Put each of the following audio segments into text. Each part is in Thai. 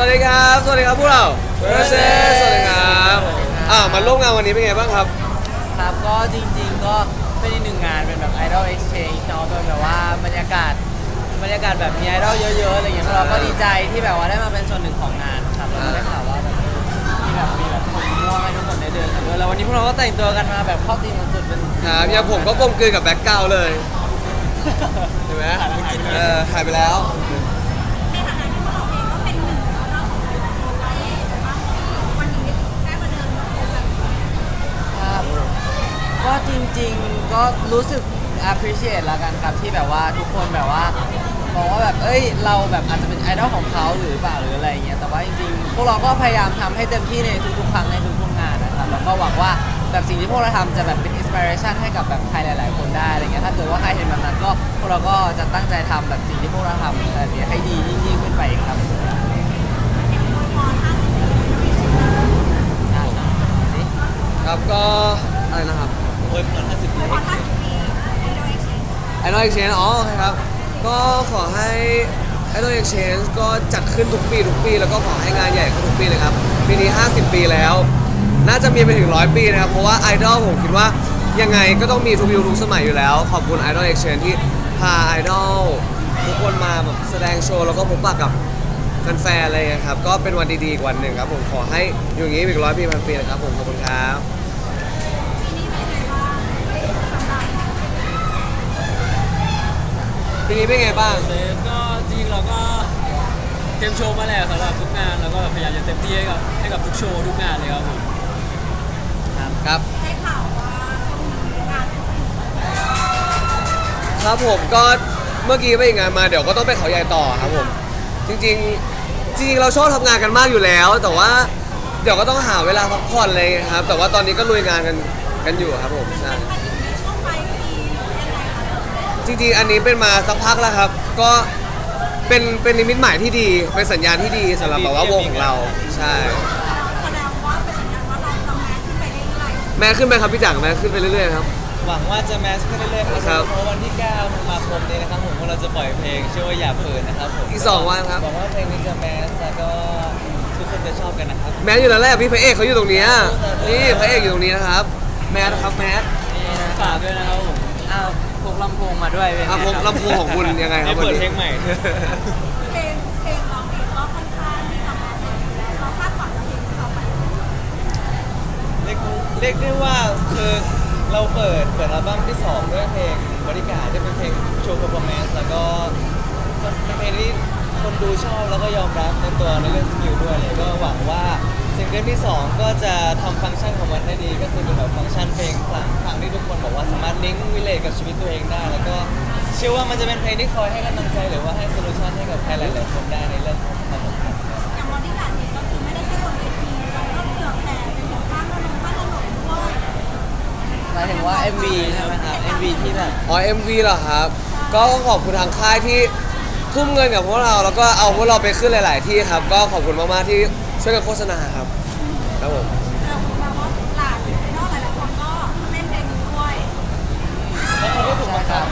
วัสดีครับ สวัสดีครับพวกเราเรเซสวัสดีครับอ่ามาร่วมงานวันนี้เป็นไงบ้างครับ ครับก็จริงๆก็เป็นอีกหนึ่งงานเป็นแบบ Idol Exchange เนาะเป็นแบบว่าบรรยากาศบรรยากาศแบบมีไอดอลเยอะๆอะไรอย่างเงี้ยพวกเราก็ดีใจที่แบบว่าได้มาเป็นส่วนหนึ่งของงานครับแล้วก็ได้ข่าวว่าแบบมีแบบมีแบบคนม่วงให้ทุกคนได้เดินกันด้วยแล้ววันนี้พวกเราก็แต่งตัวกันมาแบบเข้าธีมสุดๆเป็นครับอย่างผมก็กลมกลืนกับแบ็คกราวด์เลย เห็นไหมเออถ่ายไปแล้ว ในฐานะที่พวกเราเองก็เป็นหนึ่งในรอบของไว้ว่าวันนี้ได้มาเดินแบบ ครับก็จริงๆ ก็รู้สึก appreciate ละกันครับที่แบบว่าทุกคนแบบว่ามองว่าแบบเอ้ยเราแบบอาจจะเป็นไอดอลของเขาหรือเปล่าหรืออะไรเงี้ยแต่ว่าจริงๆพวกเราก็พยายามทำให้เต็มที่ในทุกๆครั้งในทุกๆงานนะครับแล้วก็หวังว่าแบบสิ่งที่พวกเราทำจะแบบเป็น inspiration ให้กับแบบใครหลาย ๆ คนได้อะไรเงี้ยถ้าเกิดว่าใครเห็นแบบนั้นก็พวกเราก็จะตั้งใจทำแบบสิ่งที่พวกเราทำแบบนี้ให้ดียิ่งๆขึ้นไปอีกครับอะสิ ครับก็อะไรนะครับ โอ้ยมัน50ปี พอ50ปีไอดอลเอ็กซ์ ไอดอลเอ็กชแนนอ๋อครับ ก็ขอให้ไอดอลเอ็กชแนนก็จัดขึ้นทุกปีทุกปี แล้วก็ขอให้งานใหญ่ขึ้นทุกปีเลยครับ ปีนี้ 50 ปีแล้ว น่าจะมีไปถึงร้อยปีนะครับ เพราะว่าไอดอลผมคิดว่ายังไงก็ต้องมีทุกยุคทุกสมัยอยู่แล้ว ขอบคุณไอดอลเอ็กชแนนที่พาไอดอลทุกคนมาแบบแสดงโชว์แล้วก็พบปะกับแฟนๆอะไรเงี้ยครับ ก็เป็นวันดีๆอีกวันหนึ่งครับผมขอให้อยู่อย่างนี้อีกร้อยปีพันปีนะครับผมขอบคุณครับ ปีนี้เป็นไงบ้างปีนี้เป็นไงบ้าง เซฟก็จริงๆเราก็เตรียมโชว์มาแหละสำหรับทุกงานแล้วก็แบบพยายามจะเต็มที่ให้กับให้กับทุกโชว์ทุกงานเลยครับผมครับ ได้ข่าวว่าช่วงนี้งานครับผมก็เมื่อกี้ไปอีกงานมาเดี๋ยวก็ต้องไปเขาใหญ่ต่อครับผม จริงๆ จริงๆ เราชอบทำงานกันมากอยู่แล้ว แต่ว่าเดี๋ยวก็ต้องหาเวลาพักผ่อนเลยครับ แต่ว่าตอนนี้ก็ลุยงานกันกันอยู่ครับผมใช่ มันอยู่ในช่วงปลายปีหรือยังไงคะ จริงๆ อันนี้เป็นมาสักพักแล้วครับ ก็เป็นเป็นนิมิตหมายที่ดี เป็นสัญญาณที่ดีสำหรับแบบว่าวงของเราใช่ แสดงว่าเป็นสัญญาณว่าเราทำงานขึ้นไปเรื่อยแม้ขึ้นไปครับพี่จักรแม้ขึ้นไปเรื่อยๆครับ หวังว่าจะแมสขึ้นเรื่อยๆคครัรับบเพราะวันที่9ธันวาคมนี้นะครับผมพวกเราจะปล่อยเพลงชื่อว่าอย่าฝืนนะครับผมอีกสองวันครับ หวังว่าเพลงนี้จะแมสแล้วก็ทุกคนจะชอบกันนะครับ แม้อยู่แล้วแหละพี่พระเอกเขาอยู่ตรงเนี้ยนี่พระเอกอยู่ตรงนี้นะครับ แมสนะครับแมสนี่นะฝากด้วยนะครับผม อ้าว พกลำโพงมาด้วยเป็นอะไงผมครับลำโพงของคุณยังไงครับให้วันเปิดนี้เพลงใหม่ๆเพลงเพลงร้องเองก็ค่อนข้างที่จะมาเป็นเราคาดหวังกับเพลงที่เขาไปเรียกเรียกได้ว่าคือเราเปิดเปิดอัลบั้มที่ 2 ด้วยเพลงบริการที่เป็นเพลงโชว์ performance แล้วก็เป็นเพลงที่คนดูชอบแล้วก็ยอมรับในตัวในเรื่องสกิลด้วยเลยก็หวังว่า ซิงเกิลที่ 2 ก็จะทำฟังก์ชันของมันได้ดีก็คือเป็นแบบฟังก์ชันเพลงฝั่งทางที่ทุกคนบอกว่าสามารถลิงก์วิเลตกับชีวิตตัวเองได้ แล้วก็เชื่อว่ามันจะเป็นเพลงที่คอยให้กำลังใจหรือว่าให้โซลูชันให้กับใครหลายๆคนได้ในเรื่องของความสัมพันธ์อย่างบอดี้การ์ดเองก็คือไม่ได้แค่บนเวทีเราก็เกือแต่เป็นถึงข้างถนนข้างถนนด้วยหมายถึงว่า MV ใช่ไหมครับ MV ที่แบบอ๋อ MV เหรอครับ ก็ขอบคุณทางค่ายที่ทุ่มเงินกับพวกเรา แล้วก็เอาพวกเราไปขึ้นหลาย ๆ ที่ครับ ก็ขอบคุณมาก ๆ ที่ ช่วยกันโฆษณาครับครับผมเราแปลว่าหลานนอกหลายๆคนก็เล่นเพลงนี้ด้วยแล้วเขาก็ถูกบังคับ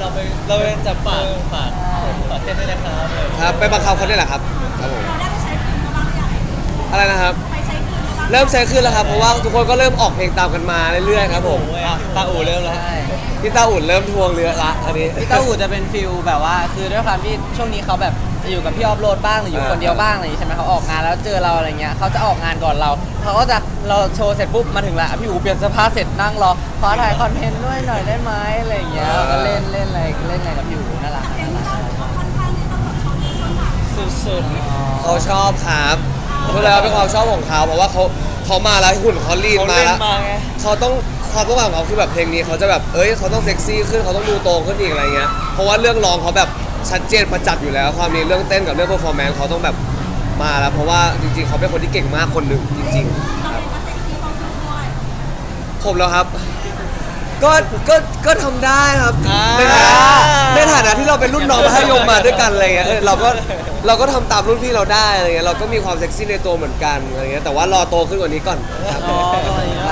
เราไปเราไปจับปากปากปากเต้นได้นะครับครับไปบังคับเขาได้แหละครับครับผมเราได้ไปใช้คืนมาบ้างหรือยังอะไรนะครับไปใช้คืนมาบ้างเริ่มใช้ขึ้นแล้วครับเพราะว่าทุกคนก็เริ่มออกเพลงตามกันมาเรื่อยๆครับผมโอ้ยอะตาอู่เริ่มแล้วใช่พี่ตาอุ่นเริ่มทวงเรือละอันนี้พี่เต้าหูจะเป็นฟิลแบบว่า คือด้วยความที่ช่วงนี้เขาแบบ จะอยู่กับพี่ออฟโรดบ้างหรืออยู่อ่าคนเดียวบ้างอะไรอย่างงี้ใช่ไหมเขาออกงานแล้วเจอเราอะไรเงี้ยเขาจะออกงานก่อนเราเขาก็จะเราโชว์เสร็จปุ๊บมาถึงละพี่อูเปลี่ยนเสื้อผ้าเสร็จนั่งรอขอถ่ายคอนเทนต์ด้วยหน่อยได้ไหมอะไรอย่างเงี้ยก็เล่นเล่นอะไรเล่นอะไรกับพี่อูน่ารักเพลงน่าที่รักเราค่อนข้างที่ต้องแบบเขาเยอะชนหนักสุดเขาชอบครับเพราะแล้วเป็นความชอบของเขาเพราะว่าเขาเขามาแล้วหุ่นเขาลีๆนเขามาเล่นแล้วมาไงเขาต้องความต้องการของเขาคือแบบเพลงนี้เขาจะแบบเอ้ยเขาต้องเซ็กซี่ขึ้นเขาต้องดูโตขึ้นอีกอะไรเงี้ยเพราะว่าเรื่องร้องเขาแบบ ชัดเจนประจักษ์อยู่แล้ว ความนี้เรื่องเต้นกับเรื่องเพอร์ฟอร์แมนซ์เขาต้องแบบมาแล้ว เพราะว่าจริงๆ เขาเป็นคนที่เก่งมากคนหนึ่งจริงเราเองก็เซ็กซี่ต้องสู้ด้วยๆผมแล้วครับ ก็ก็ก็ทำได้ครับอ่าในฐานะในฐานะที่เราเป็นรุ่นน้องมัธยมมาด้วยกันอะไรเงี้ยเออเราก็เราก็ทำตามรุ่นพี่เราได้อะไรเงี้ยเราก็มีความเซ็กซี่ในตัวเหมือนกันอะไรเงี้ยแต่ว่ารอโตขึ้นกว่านี้ก่อนครับ อ๋อตอนนี้ครับผมเ